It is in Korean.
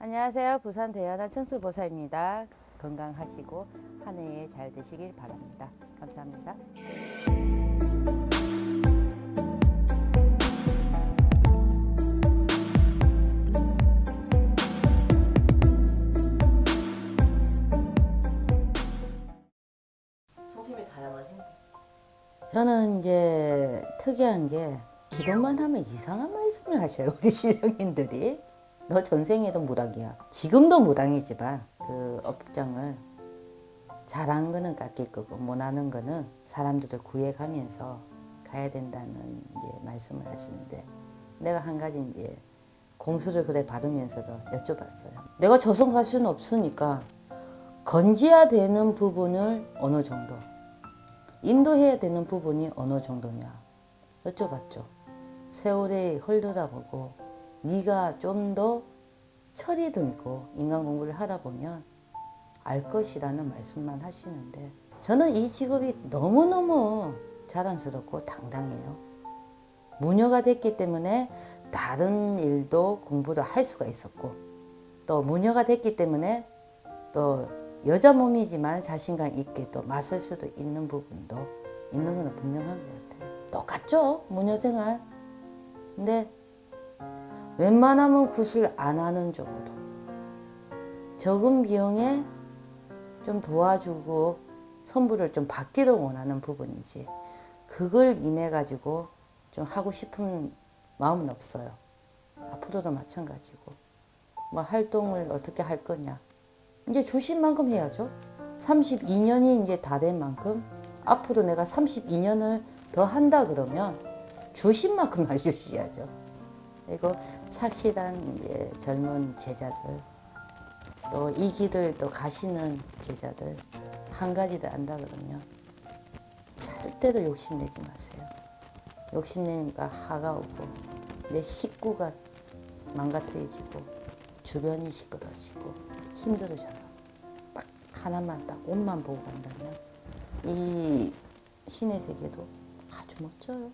안녕하세요. 부산 대연한 천수보사입니다. 건강하시고 한 해에 잘 되시길 바랍니다. 감사합니다. 성심이 다양한 행복. 저는 이제 특이한 게 기도만 하면 이상한 말씀을 하셔요. 우리 신령님들이. 너 전생에도 무당이야. 지금도 무당이지만 그 업장을 잘한 거는 깎일 거고 못하는 거는 사람들을 구해가면서 가야 된다는 이제 말씀을 하시는데 내가 한 가지 이제 공수를 그래 받으면서도 여쭤봤어요. 내가 조선 갈 수는 없으니까 건지야 되는 부분을 어느 정도 인도해야 되는 부분이 어느 정도냐 여쭤봤죠. 세월이 흘러다 보고 네가 좀 더 철이 들고 인간 공부를 하다 보면 알 것이라는 말씀만 하시는데 저는 이 직업이 너무너무 자랑스럽고 당당해요. 무녀가 됐기 때문에 다른 일도 공부를 할 수가 있었고 또 무녀가 됐기 때문에 또 여자 몸이지만 자신감 있게 또 맞설 수도 있는 부분도 있는 건 분명한 것 같아요. 똑같죠? 무녀 생활. 근데 웬만하면 굿을 안 하는 쪽으로 적은 비용에 좀 도와주고 선물을 좀 받기를 원하는 부분이지 그걸 인해 가지고 좀 하고 싶은 마음은 없어요. 앞으로도 마찬가지고 뭐 활동을 어떻게 할 거냐 이제 주신 만큼 해야죠. 32년이 이제 다 된 만큼 앞으로 내가 32년을 더 한다 그러면 주신 만큼 해주셔야죠. 그리고 착실한 이제 젊은 제자들 또 이 길을 또 가시는 제자들 한 가지를 안다 그러면 절대로 욕심내지 마세요. 욕심내니까 하가 오고 내 식구가 망가뜨려지고 주변이 시끄러지고 힘들어져요. 딱 하나만 딱 옷만 보고 간다면 이 신의 세계도 아주 멋져요.